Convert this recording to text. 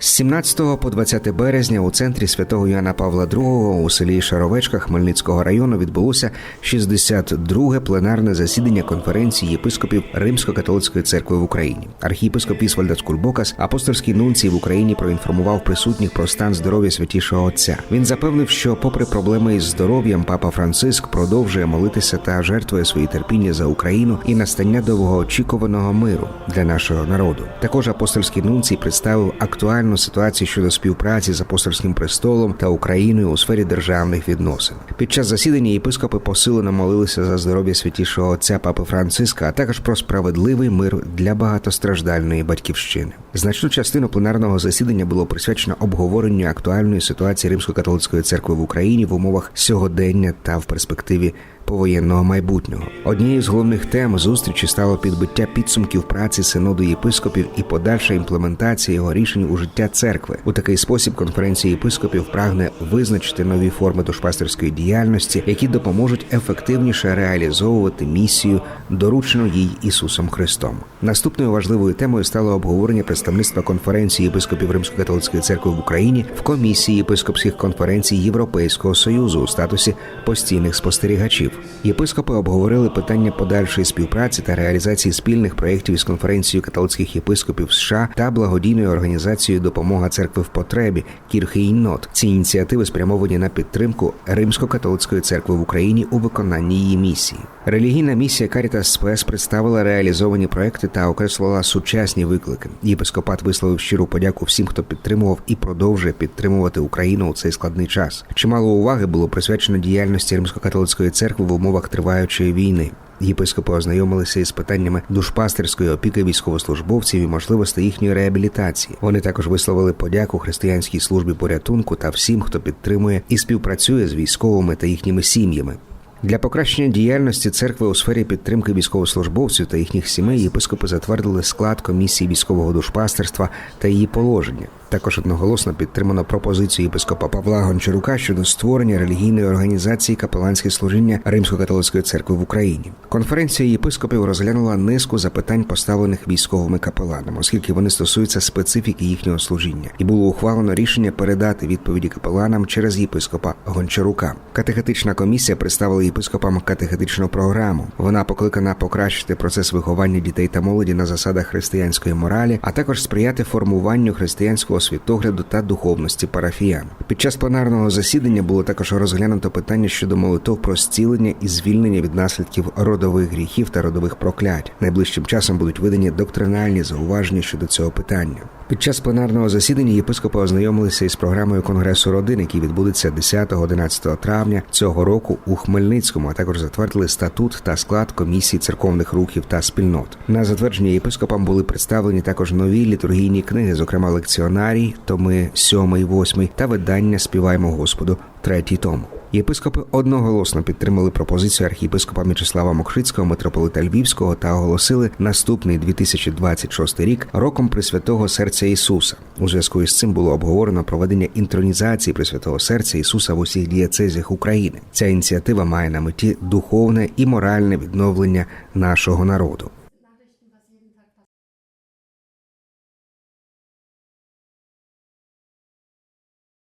З 17 по 20 березня у центрі святого Яна Павла II у селі Шаровечка Хмельницького району відбулося 62-ге пленарне засідання конференції єпископів Римсько-католицької церкви в Україні. Архієпископ Ісвальда Скульбокас, апостольський нунцій в Україні, проінформував присутніх про стан здоров'я святішого отця. Він запевнив, що, попри проблеми із здоров'ям, папа Франциск продовжує молитися та жертвує свої терпіння за Україну і настання довгоочікуваного миру для нашого народу. Також апостольський нунцій представив актуальну ситуацію щодо співпраці з апостольським престолом та Україною у сфері державних відносин. Під час засідання єпископи посилено молилися за здоров'я святішого отця папи Франциска, а також про справедливий мир для багатостраждальної батьківщини. Значну частину пленарного засідання було присвячено обговоренню актуальної ситуації Римсько-католицької церкви в Україні в умовах сьогодення та в перспективі повоєнного майбутнього. Однією з головних тем зустрічі стало підбиття підсумків праці синоду єпископів і подальша імплементація його рішень у життя церкви. У такий спосіб конференція єпископів прагне визначити нові форми душпастерської діяльності, які допоможуть ефективніше реалізовувати місію, доручену їй Ісусом Христом. Наступною важливою темою стало обговорення представництва конференції єпископів Римсько-католицької церкви в Україні в комісії єпископських конференцій Європейського союзу у статусі постійних спостерігачів. Єпископи обговорили питання подальшої співпраці та реалізації спільних проєктів із конференцією католицьких єпископів США та благодійною організацією Допомога церкви в потребі Кірхейнот. Ці ініціативи спрямовані на підтримку Римсько-католицької церкви в Україні у виконанні її місії. Релігійна місія Caritas Спес представила реалізовані проекти та окреслила сучасні виклики. Єпископат висловив щиру подяку всім, хто підтримував і продовжує підтримувати Україну у цей складний час. Чимало уваги було присвячено діяльності Римсько-католицької церкви в умовах триваючої війни. Єпископи ознайомилися із питаннями душпастерської опіки військовослужбовців і можливостей їхньої реабілітації. Вони також висловили подяку християнській службі порятунку та всім, хто підтримує і співпрацює з військовими та їхніми сім'ями. Для покращення діяльності церкви у сфері підтримки військовослужбовців та їхніх сімей єпископи затвердили склад комісії військового душпастерства та її положення. Також одноголосно підтримано пропозицію єпископа Павла Гончарука щодо створення релігійної організації капеланське служіння Римсько-католицької церкви в Україні. Конференція єпископів розглянула низку запитань, поставлених військовими капеланами, оскільки вони стосуються специфіки їхнього служіння, і було ухвалено рішення передати відповіді капеланам через єпископа Гончарука. Катехетична комісія представила єпископам катехетичну програму. Вона покликана покращити процес виховання дітей та молоді на засадах християнської моралі, а також сприяти формуванню християнського світогляду та духовності парафіян. Під час пленарного засідання було також розглянуто питання щодо молитов про зцілення і звільнення від наслідків родових гріхів та родових проклять. Найближчим часом будуть видані доктринальні зауваження щодо цього питання. Під час пленарного засідання єпископи ознайомилися із програмою Конгресу родин, який відбудеться 10-11 травня цього року у Хмельницькому, а також затвердили статут та склад комісії церковних рухів та спільнот. На затвердження єпископам були представлені також нові літургійні книги, зокрема лекціонарій, томи 7 і 8 та видання Співаємо Господу, третій том. Єпископи одноголосно підтримали пропозицію архієпископа Мічеслава Мокшицького, митрополита Львівського та оголосили наступний 2026 рік роком Пресвятого серця Ісуса. У зв'язку із цим було обговорено проведення інтронізації Пресвятого серця Ісуса в усіх дієцезіях України. Ця ініціатива має на меті духовне і моральне відновлення нашого народу.